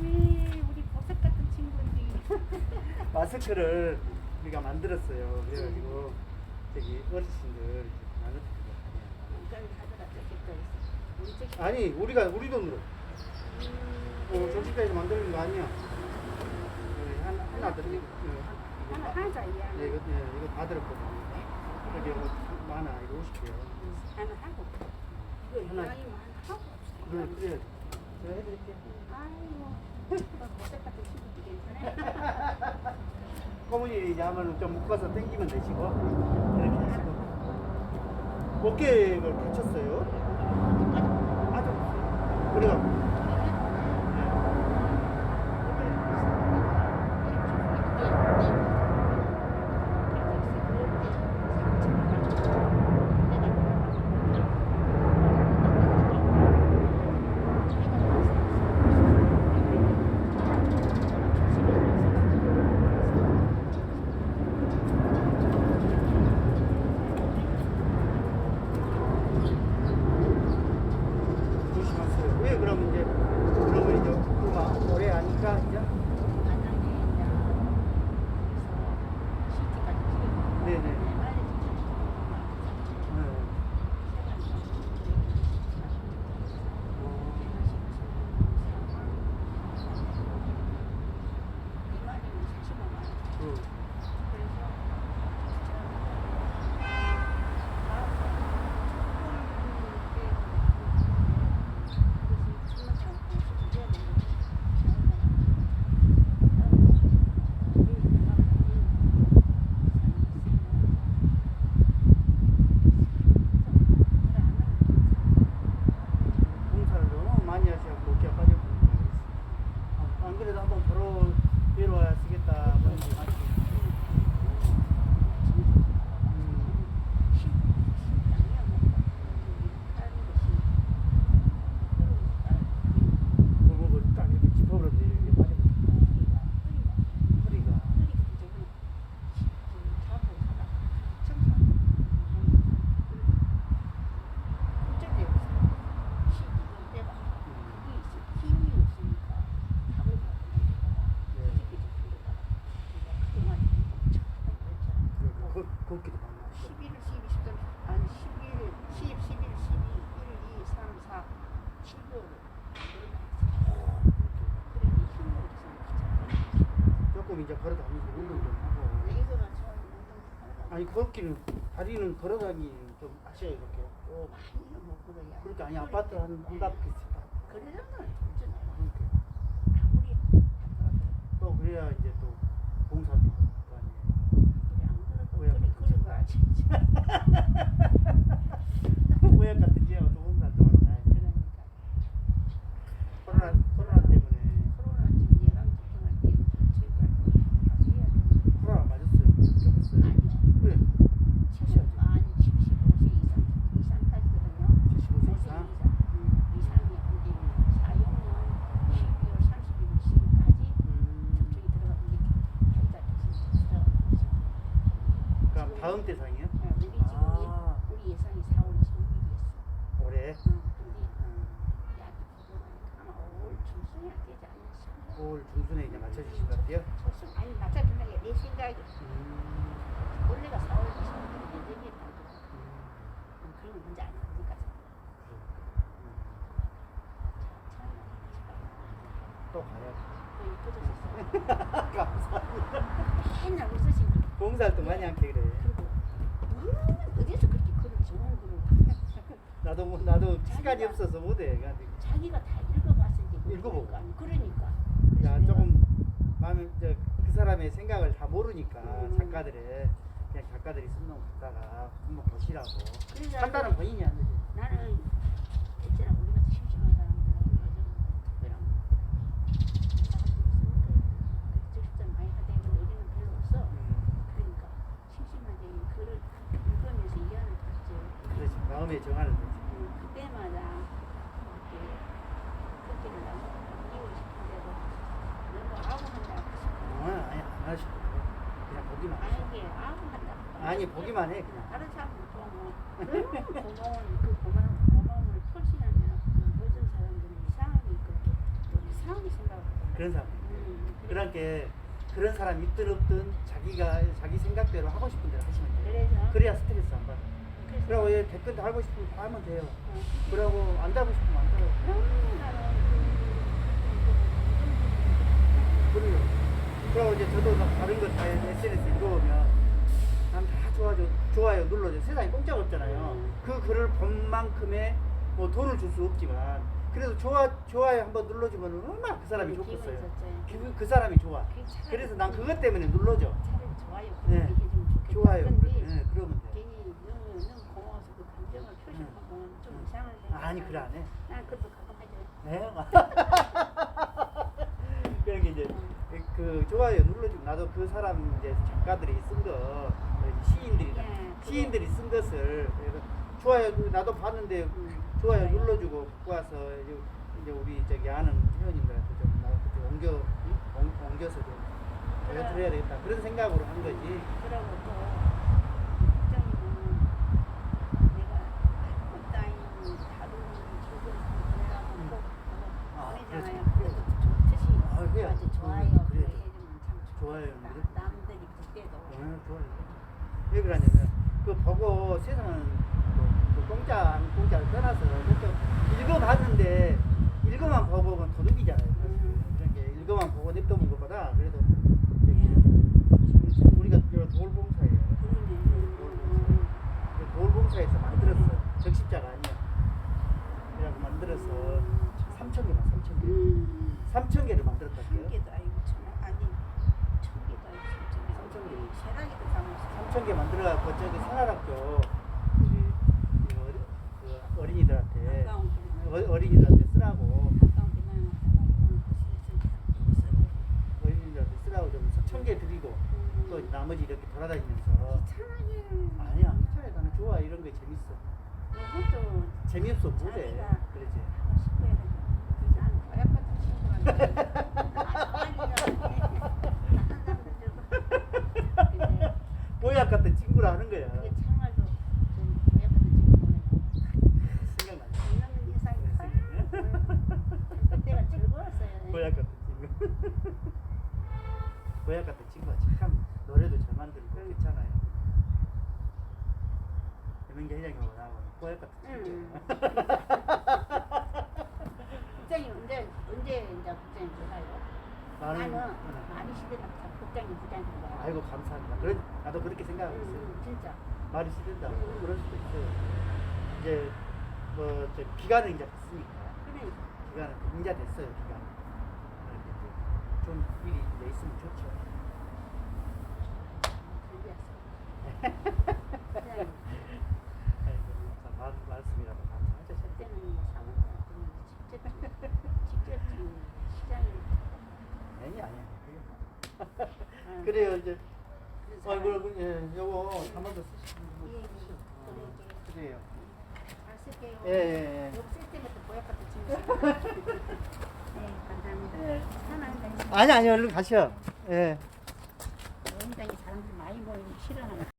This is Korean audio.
왜 우리 보석 같은 친구들이 마스크를 우리가 만들었어요. 그래가지고 저기 어르신들 나눠드리고. 우리. 아니 우리가 우리 돈으로 어, 정식당에서 만드는 거 아니야? 네, 하나 하나 드리고 네, 하나 이거 다- 하자 이야. 네, 이거 네, 이거 다 들었거든요. 여기 이거 많아 이거 50개요. 하나 하고 이거 하나. 하나 하고. 그래 그래 제가 친구들 괜찮아? 꼬문이 이제 하면 좀 묶어서 당기면 되시고 이렇게 하시고 어깨를 다쳤어요. 아주 우리가 조금 이제 걸어 다니고 운동 좀 하고. 아니 걷기는 다리는 걸어 다니는 좀 하셔야 이렇게. 걸어야. 그러니까 아니 아파트 한 한 바퀴 그렇게. 아무리 또 그래야 이제 또 봉사도 할거 아니에요. 그런 거 진짜. 모양 같은 게 또 봉사도 하러 가야지. 그러니까 코로나 코로나 때문에 코로나 지금 예방 접종할 때 저희가 가서 해야 되는데 코로나 맞았어요. 접했어요. 아니요. 왜? 칠십 아니 75세 이상 이상까지거든요. 75세 이상? 음, 이상이 안 되면 4학년 12월 31일 시까지 음, 접종이 들어갔는데 하이가 대신 들어갔어요. 그러니까 다음 대상이요? 9월 중순에 이제 맞춰주실 것 같아요. 무슨 아니 맞춰준다 게내 생각이 음, 원래가 4월 20일 예정이었다. 음, 그런 건 문제 아니야. 그러니까 음. 또 가요. 참또 예뻐졌었어. 감사합니다. 맨날 웃으신 분. 봉사를 또 많이 함께 그래. 나도 뭐- 나도 시간이 없어서 못해. 자기가 다 읽어봤을 때 읽어보고. 그러니까 그러니까 야 그래서 조금 마음에 이제 그 사람의 생각을 다 모르니까 음. 작가들의 그냥 작가들이 쓴 놈 갖다가 한번 보시라고. 그래서 판단은 본인이 안 되지. 나는 우리 심심한 많이 우리는 별로 없어 음, 그러니까 심심한데 읽으면서 그렇지. 마음의 정화를 되지. 음, 그때마다 이렇게 그때는 너무 이고 싶은데도 너무 아웅한다 어, 아니 안 하시고 그냥 보기만 하셔. 아니 아니 보기만 해 그냥. 다른 사람은 뭐 너무 고마운 그 고마운 고마움을 표시하면 요즘 사람들은 이상하게 그렇게 또 이상하게 생각하고 그런 사람. 음, 그런 게 그런 사람 있든 없든 자기가 자기 생각대로 하고 싶은 대로 하시면 돼요. 그래서 그래야 스트레스 안 받아. 그래서 그러고 얘 댓글 달고 싶으면 다 하면 돼요. 어, 그러고 안 달고 싶으면 안 달아요. 그럼 나는 그- 그래요. 그리고 이제 저도 막 다른 거다 SNS 다 좋아져, 좋아요 눌러줘. 세상에 공짜가 없잖아요. 음. 그 글을 본 만큼의 뭐 돈을 줄 수 없지만 그래도 좋아, 좋아요 한번 눌러주면 얼마나 그 사람이 기분이 좋겠어요. 그, 그 사람이 좋아. 그게 차라리 그래서 난 그것 때문에 눌러줘. 차라리 좋아요. 네. 좋아요. 근데 네, 그러면 돼. 괜히 너무 너무 고마워서 그 감정을 표시하면 좀 응. 이상할 아니, 그래 안 해. 난 그것도 가끔 해줘. 네. 게 이제 그 좋아요 눌러주고 나도 그 사람 이제 작가들이 쓴거 시인들이 예, 그거. 시인들이 쓴 것을 그래서 좋아요 나도 봤는데 좋아요 눌러주고 갖고 와서 이제, 이제 우리 저기 아는 회원님들한테 좀 나도 좀 옮겨 응? 옮- 옮겨서 좀 그래. 보여드려야 되겠다 그런 생각으로 한 거지. 그러고 또 국장님은 내가 꽃다인 다루는 즐거운 그래가지고 꼭 아, 그거 보내잖아요. 그렇죠. 그래도 좋듯이 아, 그래요? 아주 좋아요. 음, 그래 그래요. 해주면 참 좋아요, 좋겠다. 그래? 남들이 그때도 어, 좋아요. 왜 그러냐면 그 보고 세상은 뭐, 그 공짜 안 공짜를 떠나서 그것도 읽어봤는데 읽어만 보고 보면 도둑이잖아요. 음. 그러니까 읽어만 보고 냅둬본 것보다 그래도 우리가 요 돌봉사예요. 그러네. 그 돌봉사에서 만들었어. 적십자가 아니야. 그래갖고 만들어서 3천 개만 3천 개. 음. 3천 개 6천 개 만들어갖고 저기 산하학교 그, 그 어린이들한테 어, 어린이들한테 쓰라고. 어린이들한테 쓰라고 좀 천 개 드리고 또 나머지 이렇게 돌아다니면서. 아니야 귀찮아 나는 좋아. 이런 게 재밌어. 재미없어 못해 그러지. 뽀약 같은 친구가 참 노래도 잘 만들고 괜찮아요 대명계 회장님하고 나하고 뽀약 같은 응. 친구 국장이 언제 언제 이제 국장이 들어가요? 나는 응. 많이 시대가 국장이 거야. 아이고 감사합니다. 그래 나도 그렇게 생각하고 응, 있어요. 응, 진짜. 말이 시든다고 응. 그럴 수도 있어요. 이제 뭐저 기간은 이제 됐으니까 그러니까 기간은 이제 됐어요 기간. 좀 일이 이제 있으면 좋죠. 준비했어. 그냥 아이고 자, 말 말씀이라도 감사하죠. 그때는 뭐 사무관 직접 직접 좀 시장에 아니 아니 아니. 응. 그래요 이제. 이거 예 요거 한 번 더 쓰시면 예, 예. 쓰시죠. 어, 그러게. 그래요. 쓸게요. 예, 예, 예. 이거 쓸 때부터 보약 같은 친구. 네, 감사합니다. 네. 아니 아니 얼른 가셔. 예. 굉장히 사람들 많이 모이는 싫어하는